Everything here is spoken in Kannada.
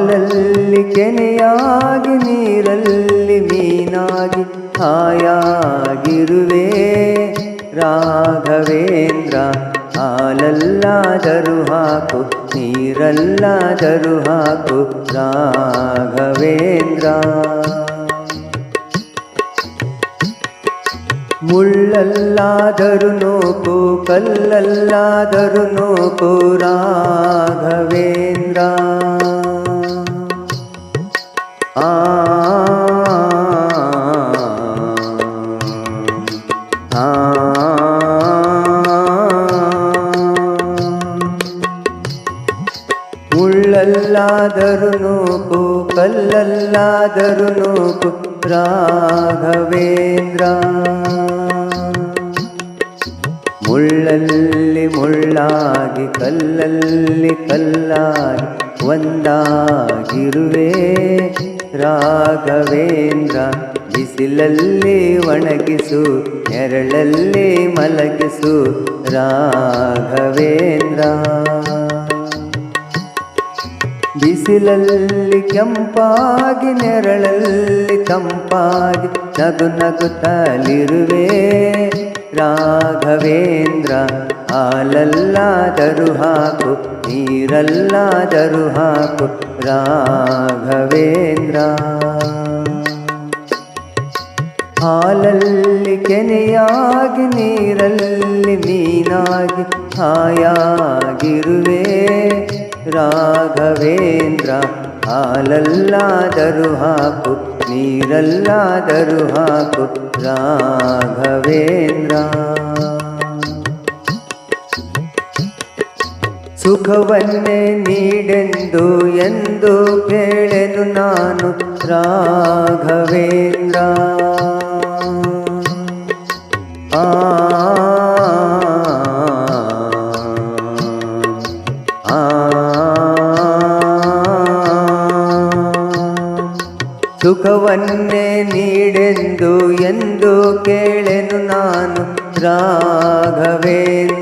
ಹಾಲಲ್ಲಿ ಕೆನೆಯಾಗಿ, ನೀರಲ್ಲಿ ಮೀನಾಗಿ ಹಾಯಾಗಿರುವೆ. ರಾಘವೇಂದ್ರ, ಹಾಲಲ್ಲಾದರೂ ಹಾಕು, ನೀರಲ್ಲಾದರೂ ಹಾಕು, ರಾಘವೇಂದ್ರ. ಮುಳ್ಳಲ್ಲಾದರೂ ನೋಕು, ಕಲ್ಲಲ್ಲಾದರೂ ನೋಕು, ರಾಘವೇಂದ್ರ. ಮುಳ್ಳಲ್ಲಾದರೂ ನೋಕು, ಕಲ್ಲಲ್ಲಾದರೂ ನೋಕು, ರಾಘವೇಂದ್ರ. ಮುಳ್ಳಲ್ಲಿ ಮುಳ್ಳಾಗಿ, ಕಲ್ಲಲ್ಲಿ ಕಲ್ಲಾಗಿ, ಒಂದಾಗಿರುವೆ ರಾಘವೇಂದ್ರ. ಬಿಸಿಲಲ್ಲಿ ಒಣಗಿಸು, ನೆರಳಲ್ಲಿ ಮಲಗಿಸು, ರಾಘವೇಂದ್ರ. ಬಿಸಿಲಲ್ಲಿ ಕೆಂಪಾಗಿ, ನೆರಳಲ್ಲಿ ತಂಪಾಗಿ ನಗು ನಗುತ್ತಲಿರುವೆ. ರಾಘವೇಂದ್ರ, ಹಾಲಲ್ಲಾದರೂ ಹಾಕು, ನೀರಲ್ಲಾದರೂ ಹಾಕು. ರಾಘವೇಂದ್ರ, ಹಾಲಲ್ಲಿ ಕೆನೆಯಾಗಿ, ನೀರಲ್ಲಿ ಮೀನಾಗಿ, ಹಾಯಾಗಿರುವೆ. ರಾಘವೇಂದ್ರ ಹಾಲಲ್ಲಾದರೂ ಹಾಕು ನೀರಲ್ಲಾದರೂ ಹಾಕು ರಾಘವೇಂದ್ರ. ಸುಖವನ್ನೇ ನೀಡೆಂದು ಎಂದು ಕೇಳೆನು ನಾನು ರಾಘವೇಂದ್ರ. ಸುಖವನ್ನೇ ನೀಡೆಂದು ಎಂದು ಕೇಳೆನು ನಾನು ರಾಘವೇಂದ್ರ.